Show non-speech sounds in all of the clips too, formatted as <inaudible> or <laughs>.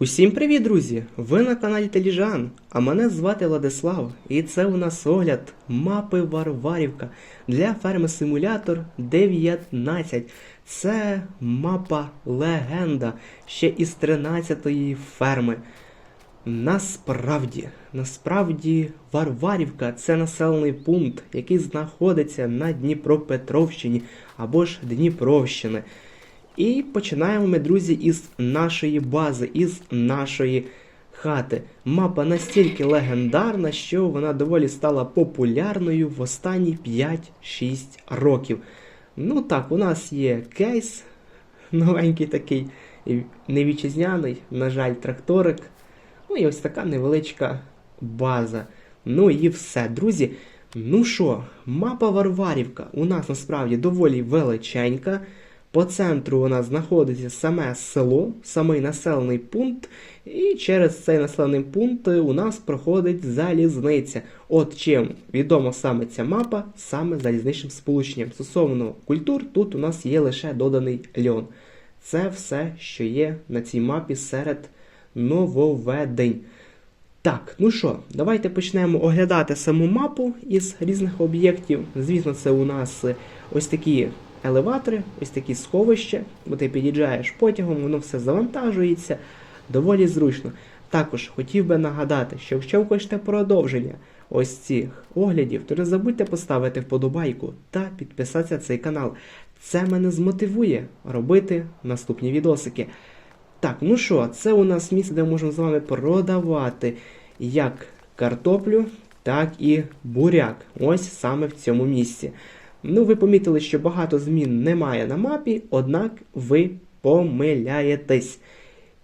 Усім привіт, друзі! Ви на каналі Теліжан, а мене звати Владислав, і це у нас огляд мапи Варварівка для ферми Симулятор 19. Це мапа легенда ще із 13-ї ферми. Насправді, насправді, Варварівка це населений пункт, який знаходиться на Дніпропетровщині або ж Дніпровщини. І починаємо ми, друзі, із нашої бази, із нашої хати. Мапа настільки легендарна, що вона доволі стала популярною в останні 5-6 років. Ну так, у нас є кейс, <laughs> новенький такий, невітчизняний, на жаль, тракторик. Ну і ось така невеличка база. Ну і все, друзі. Ну що, мапа Варварівка у нас насправді доволі величенька. По центру у нас знаходиться саме село, самий населений пункт, і через цей населений пункт у нас проходить залізниця. От чим відома саме ця мапа, саме залізничним сполученням. Стосовно культур, тут у нас є лише доданий льон. Це все, що є на цій мапі серед нововведень. Так, ну що, давайте почнемо оглядати саму мапу із різних об'єктів. Звісно, це у нас ось такі елеватори, ось такі сховища, бо ти під'їжджаєш потягом, воно все завантажується доволі зручно. Також хотів би нагадати, що якщо ви хочете продовження ось цих оглядів, то не забудьте поставити вподобайку та підписатися на цей канал. Це мене змотивує робити наступні відосики. Так, ну що, це у нас місце, де ми можемо з вами продавати як картоплю, так і буряк. Ось саме в цьому місці. Ну, ви помітили, що багато змін немає на мапі, однак ви помиляєтесь.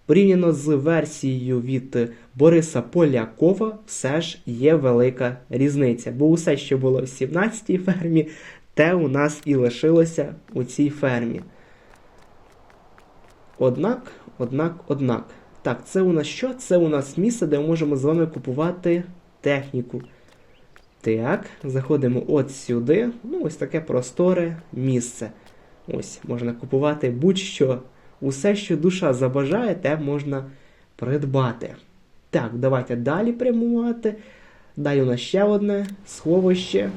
Порівняно з версією від Бориса Полякова, все ж є велика різниця. Бо усе, що було в 17-й фермі, те у нас і лишилося у цій фермі. Однак, однак, однак. Так, це у нас що? Це у нас місце, де ми можемо з вами купувати техніку. Так, заходимо от сюди. Ну, ось таке просторе місце. Ось, можна купувати будь-що. Усе, що душа забажає, те можна придбати. Так, давайте далі прямувати. Далі у нас ще одне сховище.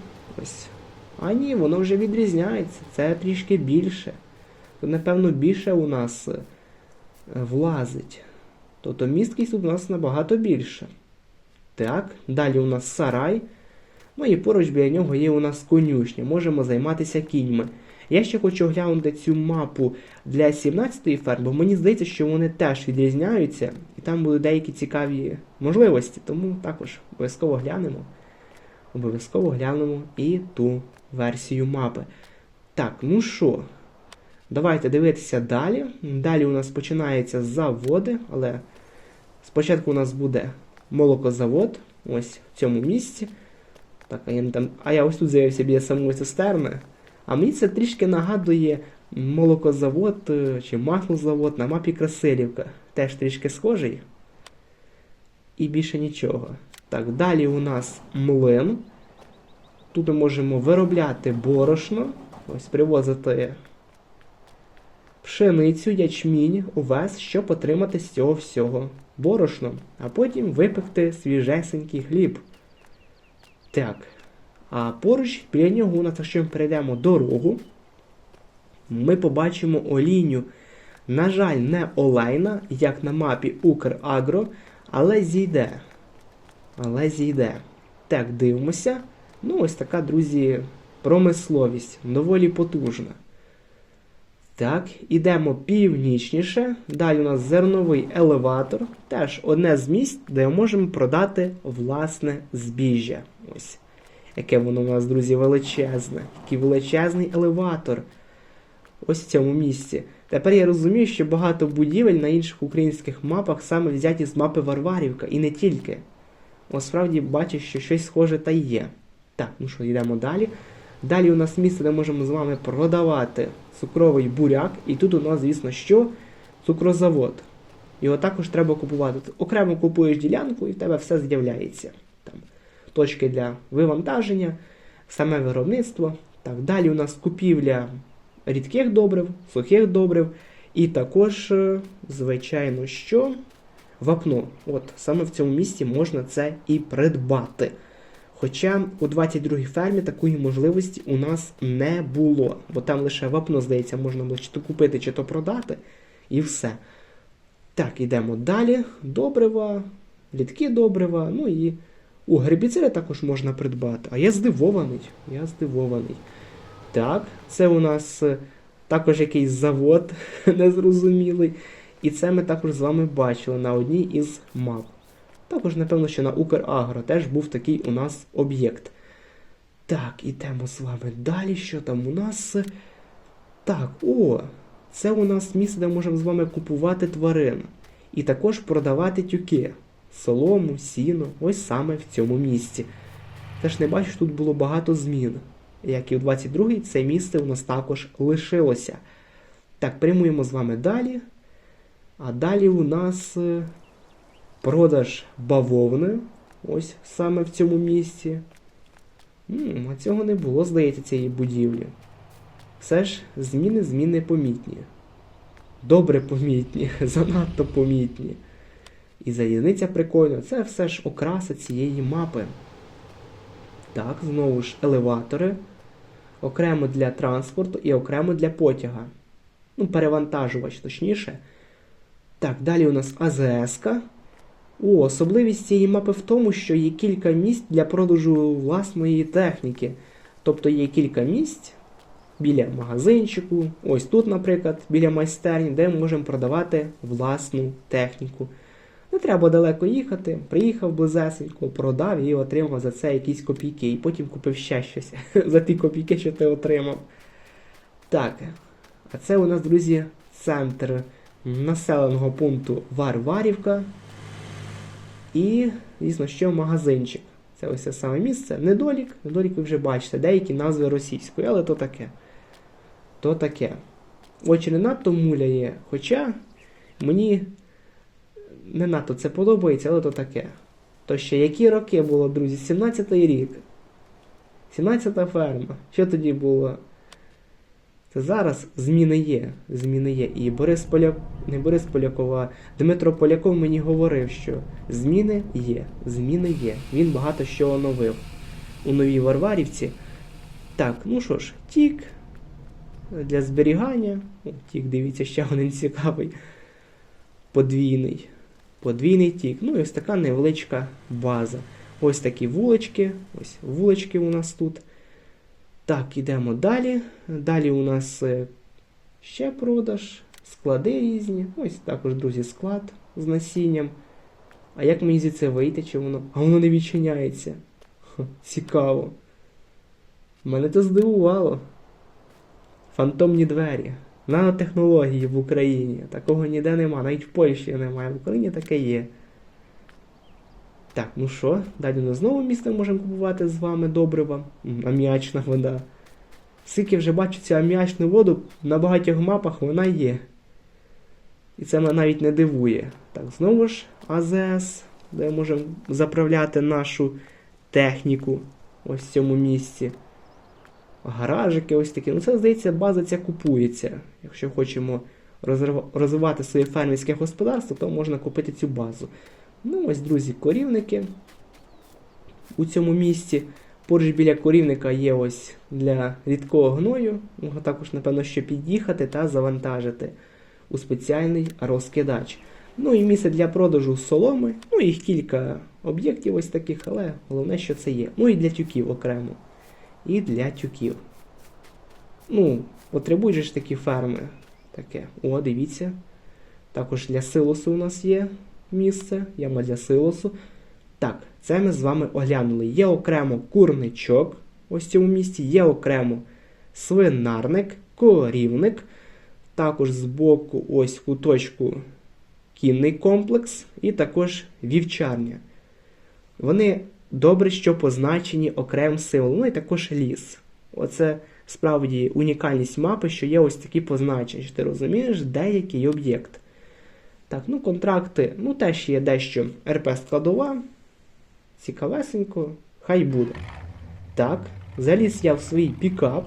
Ось. А ні, воно вже відрізняється. Це трішки більше. Тут, напевно, більше у нас е, влазить. Тобто місткість тут у нас набагато більше. Так, далі у нас сарай. Ну і поруч біля нього є у нас конюшня, можемо займатися кіньми. Я ще хочу оглянути цю мапу для 17-ї ферми, бо мені здається, що вони теж відрізняються, і там будуть деякі цікаві можливості, тому також обов'язково глянемо. Обов'язково глянемо і ту версію мапи. Так, ну що, давайте дивитися далі. Далі у нас починаються заводи, але спочатку у нас буде молокозавод, ось в цьому місці. Так, а я, там, а я ось тут з'явився біля самої цистерни. А мені це трішки нагадує молокозавод е, чи маслозавод на мапі Красилівка. Теж трішки схожий. І більше нічого. Так, далі у нас млин. Тут ми можемо виробляти борошно. Ось привозити пшеницю, ячмінь, увес, щоб отримати з цього всього борошно, а потім випекти свіжесенький хліб. Так. А поруч біля нього у нас, якщо ми перейдемо дорогу, ми побачимо оліню. На жаль, не олейна, як на мапі Украгро, але зійде. Але зійде. Так, дивимося. Ну, ось така, друзі, промисловість. Доволі потужна. Так, ідемо північніше. Далі у нас зерновий елеватор. Теж одне з місць, де ми можемо продати власне збіжжя. Ось. Яке воно у нас, друзі, величезне. Який величезний елеватор. Ось в цьому місці. Тепер я розумію, що багато будівель на інших українських мапах саме взяті з мапи Варварівка. І не тільки. Ось справді бачу, що щось схоже та є. Так, ну що, йдемо далі. Далі у нас місце, де можемо з вами продавати цукровий буряк. І тут у нас, звісно, що? Цукрозавод. Його також треба купувати. Окремо купуєш ділянку і в тебе все з'являється. Там Точки для вивантаження, саме виробництво. Так, Далі у нас купівля рідких добрив, сухих добрив. І також, е, звичайно, що вапно. От саме в цьому місці можна це і придбати. Хоча у 22-й фермі такої можливості у нас не було, бо там лише вапно, здається, можна було чи то купити, чи то продати, і все. Так, йдемо далі. Добрива, рідкі добрива, ну і у гербіциди також можна придбати. А я здивований. Я здивований. Так, це у нас е, також якийсь завод <laughs> незрозумілий. І це ми також з вами бачили на одній із мап. Також, напевно, що на Украгро теж був такий у нас об'єкт. Так, ідемо з вами далі. Що там у нас? Так, о, це у нас місце, де можемо з вами купувати тварин. І також продавати тюки. Солому, сіно, ось саме в цьому місці. Теж не бачу, тут було багато змін. Як і в 22-й, це місце у нас також лишилося. Так, прямуємо з вами далі. А далі у нас е, продаж бавовни. Ось саме в цьому місці. А цього не було, здається, цієї будівлі. Все ж зміни, зміни помітні. Добре помітні, <laughs> занадто помітні. І залізниця прикольна. Це все ж окраса цієї мапи. Так, знову ж елеватори. Окремо для транспорту і окремо для потяга. Ну, перевантажувач, точніше. Так, далі у нас АЗС-ка. О, особливість цієї мапи в тому, що є кілька місць для продажу власної техніки. Тобто є кілька місць біля магазинчику, ось тут, наприклад, біля майстерні, де ми можемо продавати власну техніку. Не треба далеко їхати, приїхав близесенько, продав і отримав за це якісь копійки, і потім купив ще щось <laughs> за ті копійки, що ти отримав. Так, а це у нас, друзі, центр населеного пункту Варварівка. І, звісно, що магазинчик. Це ось це саме місце. Недолік. Недолік ви вже бачите, деякі назви російської, але то таке. То таке. Очі не надто муляє, хоча мені не надто це подобається, але то таке. То ще які роки було, друзі? 17-й рік. 17-та ферма. Що тоді було? Зараз зміни є. Зміни є. І Борис Поляк, не Борис Поляков, а Дмитро Поляков мені говорив, що зміни є. Зміни є. Він багато що оновив у новій Варварівці. Так, ну що ж, тік для зберігання. Тік, дивіться, ще один цікавий. Подвійний. Подвійний тік. Ну і ось така невеличка база. Ось такі вулички. Ось вулички у нас тут. Так, ідемо далі. Далі у нас е, ще продаж, склади різні. Ось також, друзі, склад з насінням. А як мені звідси вийти, чи воно. А воно не відчиняється. Ха, цікаво. Мене це здивувало. Фантомні двері. Нанотехнології в Україні. Такого ніде нема, навіть в Польщі немає. В Україні таке є. Так, ну що, далі на знову місце можемо купувати з вами добрива. Аміачна вода. Скільки вже цю аміачну воду, на багатьох мапах вона є. І це мене навіть не дивує. Так, знову ж АЗС, де можемо заправляти нашу техніку ось в цьому місці. Гаражики ось такі. Ну це, здається, база ця купується. Якщо хочемо розвивати своє фермерське господарство, то можна купити цю базу. Ну, ось, друзі, корівники у цьому місці. Поруч біля корівника є ось для рідкого гною. Його також, напевно, що під'їхати та завантажити у спеціальний розкидач. Ну і місце для продажу соломи. Ну, їх кілька об'єктів ось таких, але головне, що це є. Ну і для тюків окремо. І для тюків. Ну, потребують ж такі ферми. Таке. О, дивіться. Також для силосу у нас є місце, яма для силосу. Так, це ми з вами оглянули. Є окремо курничок, ось в цьому місці, є окремо свинарник, корівник. Також збоку, ось в куточку кінний комплекс і також вівчарня. Вони добре, що позначені окремим символом, ну і також ліс. Оце справді унікальність мапи, що є ось такі позначення, що ти розумієш, деякий об'єкт. Так, ну контракти, ну теж є дещо РП складова. Цікавесенько, хай буде. Так, заліз я в свій пікап.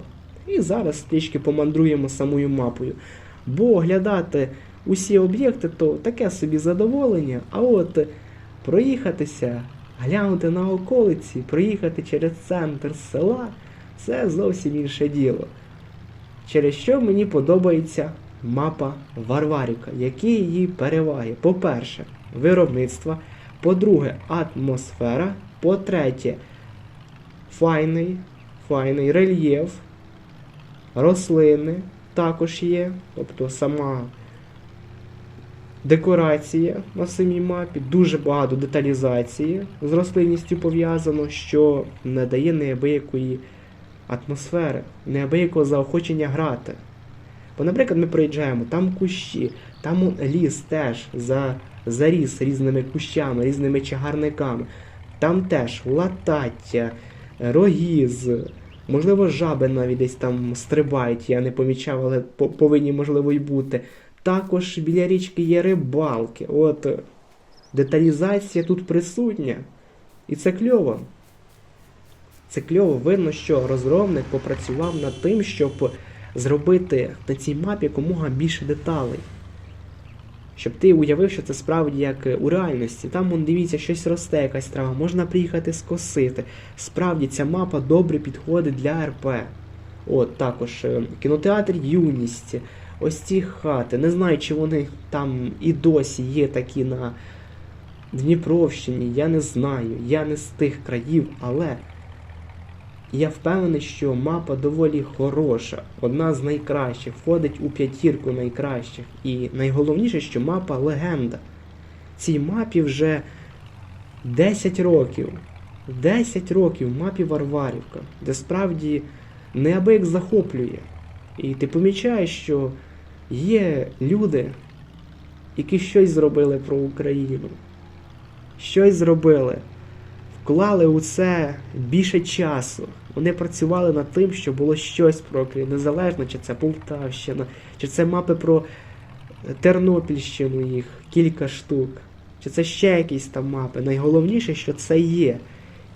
І зараз трішки помандруємо самою мапою. Бо оглядати усі об'єкти, то таке собі задоволення. А от проїхатися, глянути на околиці, проїхати через центр села це зовсім інше діло. Через що мені подобається мапа Варварівка, які її переваги. По-перше, виробництво, по-друге, атмосфера, по-третє, файний, файний рельєф, рослини також є, тобто сама декорація на самій мапі, дуже багато деталізації з рослинністю пов'язано, що не дає неабиякої атмосфери, неабиякого заохочення грати. Бо, наприклад, ми проїжджаємо, там кущі, там ліс теж за, заріс різними кущами, різними чагарниками. Там теж латаття, рогіз, можливо, жаби навіть десь там стрибають, я не помічав, але повинні, можливо, й бути. Також біля річки є рибалки. От деталізація тут присутня. І це кльово. Це кльово, видно, що розробник попрацював над тим, щоб зробити на цій мапі якомога більше деталей. Щоб ти уявив, що це справді як е, у реальності. Там, вон, дивіться, щось росте, якась трава, можна приїхати скосити. Справді ця мапа добре підходить для РП. От також е, кінотеатр Юність, ось ці хати. Не знаю, чи вони там і досі є такі на Дніпровщині. Я не знаю. Я не з тих країв, але я впевнений, що мапа доволі хороша, одна з найкращих, входить у п'ятірку найкращих. І найголовніше, що мапа легенда. Цій мапі вже 10 років. 10 років мапі Варварівка, де справді неабияк захоплює. І ти помічаєш, що є люди, які щось зробили про Україну. Щось зробили. Вклали у це більше часу. Вони працювали над тим, щоб було щось про Україну. Незалежно, чи це Полтавщина, чи це мапи про Тернопільщину їх, кілька штук, чи це ще якісь там мапи. Найголовніше, що це є.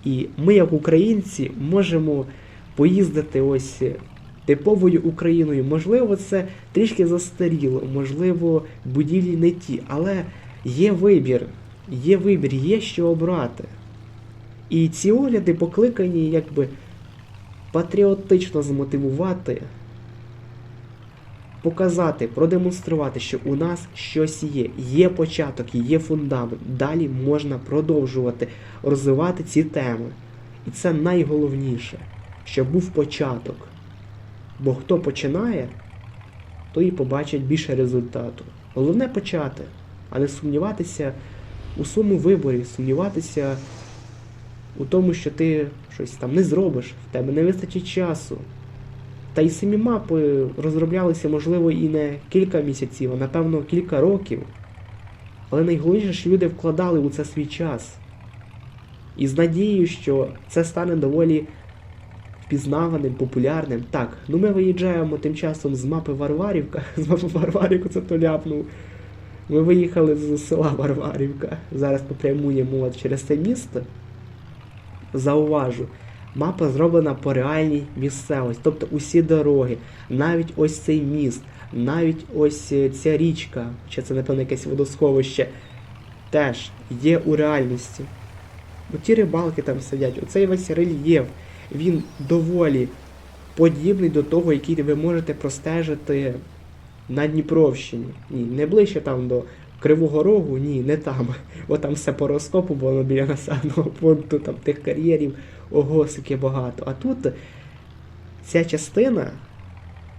І ми, як українці, можемо поїздити ось типовою Україною. Можливо, це трішки застаріло, можливо, будівлі не ті, але є вибір, є вибір, є що обрати. І ці огляди покликані якби патріотично змотивувати, показати, продемонструвати, що у нас щось є, є початок, є фундамент. Далі можна продовжувати розвивати ці теми. І це найголовніше, щоб був початок. Бо хто починає, той і побачить більше результату. Головне почати, а не сумніватися у своєму виборі, сумніватися у тому, що ти щось там не зробиш, в тебе не вистачить часу. Та й самі мапи розроблялися, можливо, і не кілька місяців, а напевно кілька років. Але найголовніше, що люди вкладали у це свій час. І з надією, що це стане доволі впізнаваним, популярним. Так, ну ми виїжджаємо тим часом з мапи Варварівка. <laughs> З мапи Варварівку це то ляпнув. Ми виїхали з села Варварівка. Зараз попрямуємо через це місто. Зауважу, мапа зроблена по реальній місцевості, тобто усі дороги, навіть ось цей міст, навіть ось е, ця річка, чи це, напевно, якесь водосховище, теж є у реальності. Оті рибалки там сидять, оцей весь рельєф, він доволі подібний до того, який ви можете простежити на Дніпровщині. Ні, не ближче там до Кривого Рогу, ні, не там. <laughs> Бо там все по розкопу було біля населеного пункту, там тих кар'єрів, ого, скільки багато. А тут ця частина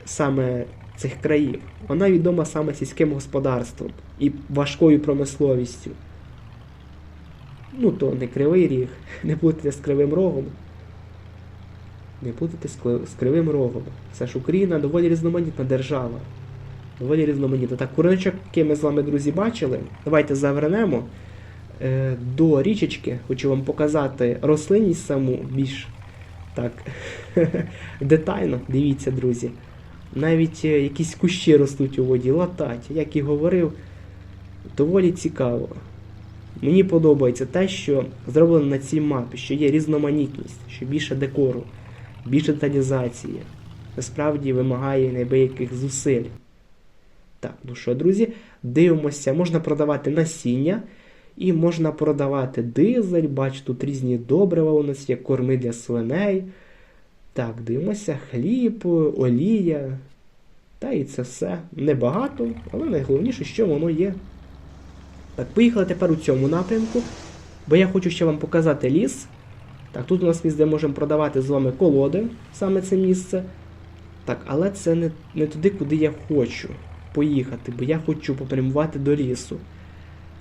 саме цих країв, вона відома саме сільським господарством і важкою промисловістю. Ну, то не кривий ріг, <laughs> не будьте з кривим рогом. Не будете з кривим рогом. Це ж Україна доволі різноманітна держава. Доволі різноманітно. Так, курничок, який ми з вами, друзі, бачили. Давайте завернемо е, до річечки. Хочу вам показати рослинність саму більш так <laughs> детально. Дивіться, друзі. Навіть е, якісь кущі ростуть у воді, латать, як і говорив, доволі цікаво. Мені подобається те, що зроблено на цій мапі, що є різноманітність, що більше декору, більше деталізації. Насправді вимагає неабияких зусиль. Так, ну що, друзі, дивимося, можна продавати насіння і можна продавати дизель. Бачу, тут різні добрива у нас є, корми для свиней. Так, дивимося, хліб, олія. Та і це все небагато, але найголовніше, що воно є. Так, поїхали тепер у цьому напрямку, бо я хочу ще вам показати ліс. Так, тут у нас місце, де можемо продавати з вами колоди, саме це місце. Так, але це не, не туди, куди я хочу поїхати, бо я хочу попрямувати до лісу.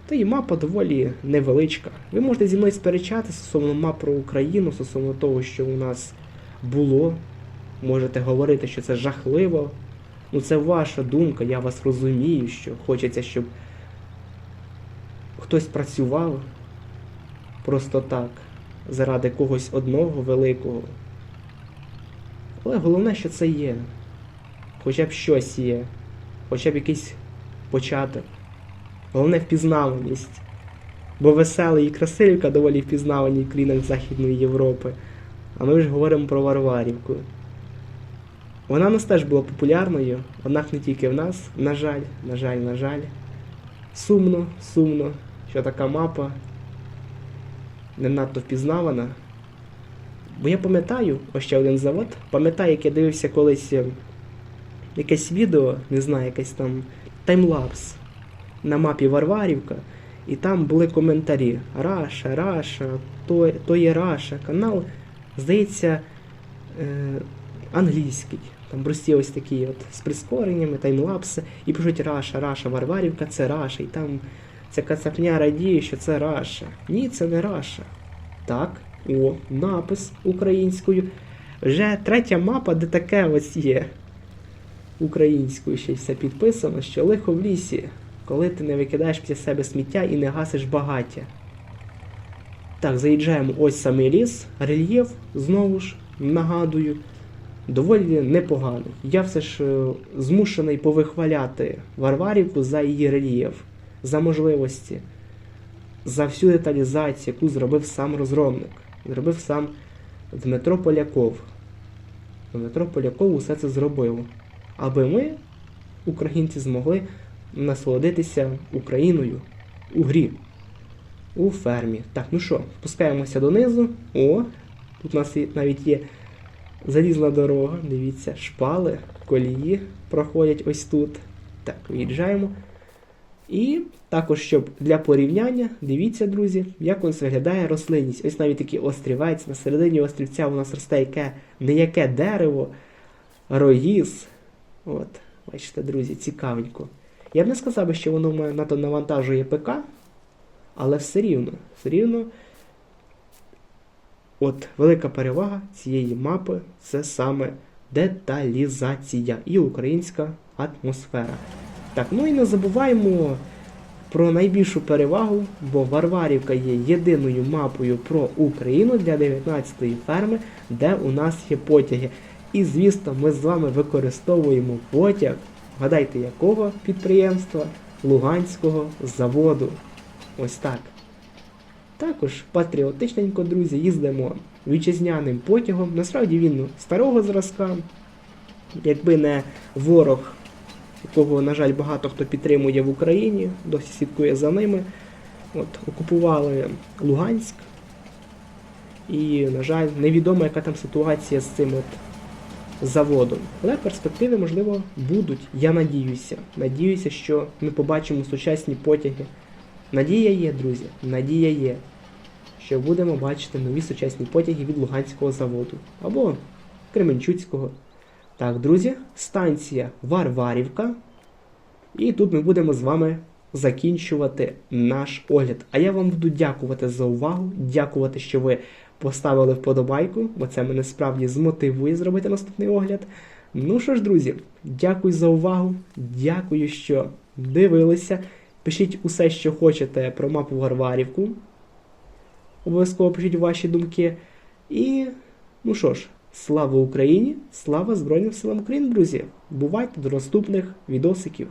Та і мапа доволі невеличка. Ви можете зі мною сперечатися стосовно мап про Україну, стосовно того, що у нас було. Можете говорити, що це жахливо. Ну, це ваша думка, я вас розумію, що хочеться, щоб хтось працював просто так, заради когось одного великого. Але головне, що це є. Хоча б щось є, хоча б якийсь початок. Головне впізнаваність. Бо веселий і красивка доволі впізнавані в країнах Західної Європи. А ми ж говоримо про Варварівку. Вона в нас теж була популярною, однак не тільки в нас. На жаль, на жаль, на жаль. Сумно, сумно, що така мапа не надто впізнавана. Бо я пам'ятаю, ось ще один завод, пам'ятаю, як я дивився колись е, якесь відео, не знаю, якесь там таймлапс на мапі Варварівка, і там були коментарі. Раша, Раша, то, то є Раша. Канал, здається, е, англійський. Там прості ось такі от з прискореннями, таймлапси, і пишуть Раша, Раша, Варварівка, це Раша. І там ця кацапня радіє, що це Раша. Ні, це не Раша. Так, о, напис українською. Вже третя мапа, де таке ось є. Українською ще й все підписано, що лихо в лісі, коли ти не викидаєш після себе сміття і не гасиш багаття. Так, заїжджаємо ось самий ліс, рельєф, знову ж нагадую, доволі непоганий. Я все ж е, змушений повихваляти Варварівку за її рельєф, за можливості, за всю деталізацію, яку зробив сам розробник. Зробив сам Дмитро Поляков. Дмитро Поляков усе це зробив. Аби ми, українці, змогли насолодитися Україною у грі, у фермі. Так, ну що, спускаємося донизу. О, тут у нас навіть є залізна дорога, дивіться, шпали, колії проходять ось тут. Так, виїжджаємо. І також, щоб для порівняння, дивіться, друзі, як у нас виглядає рослинність. Ось навіть такий острівець. На середині острівця у нас росте яке неяке дерево, роїз. От, бачите, друзі, цікавенько. Я б не сказав, що воно мене надто навантажує ПК, але все рівно, все рівно. От велика перевага цієї мапи це саме деталізація і українська атмосфера. Так, ну і не забуваємо про найбільшу перевагу, бо Варварівка є єдиною мапою про Україну для 19-ї ферми, де у нас є потяги. І звісно, ми з вами використовуємо потяг, гадайте, якого підприємства? Луганського заводу. Ось так. Також патріотичненько, друзі, їздимо вітчизняним потягом. Насправді він старого зразка. Якби не ворог, якого, на жаль, багато хто підтримує в Україні, досі слідкує за ними. От, окупували Луганськ. І, на жаль, невідомо, яка там ситуація з цим от заводом. Але перспективи, можливо, будуть. Я надіюся. Надіюся, що ми побачимо сучасні потяги. Надія є, друзі, надія є, що будемо бачити нові сучасні потяги від Луганського заводу або Кременчуцького. Так, друзі, станція Варварівка. І тут ми будемо з вами закінчувати наш огляд. А я вам буду дякувати за увагу, дякувати, що ви поставили вподобайку, бо це мене справді змотивує зробити наступний огляд. Ну що ж, друзі, дякую за увагу, дякую, що дивилися. Пишіть усе, що хочете про мапу Варварівку. Обов'язково пишіть ваші думки. І, ну що ж, слава Україні! Слава Збройним силам України, друзі! Бувайте до наступних відосиків!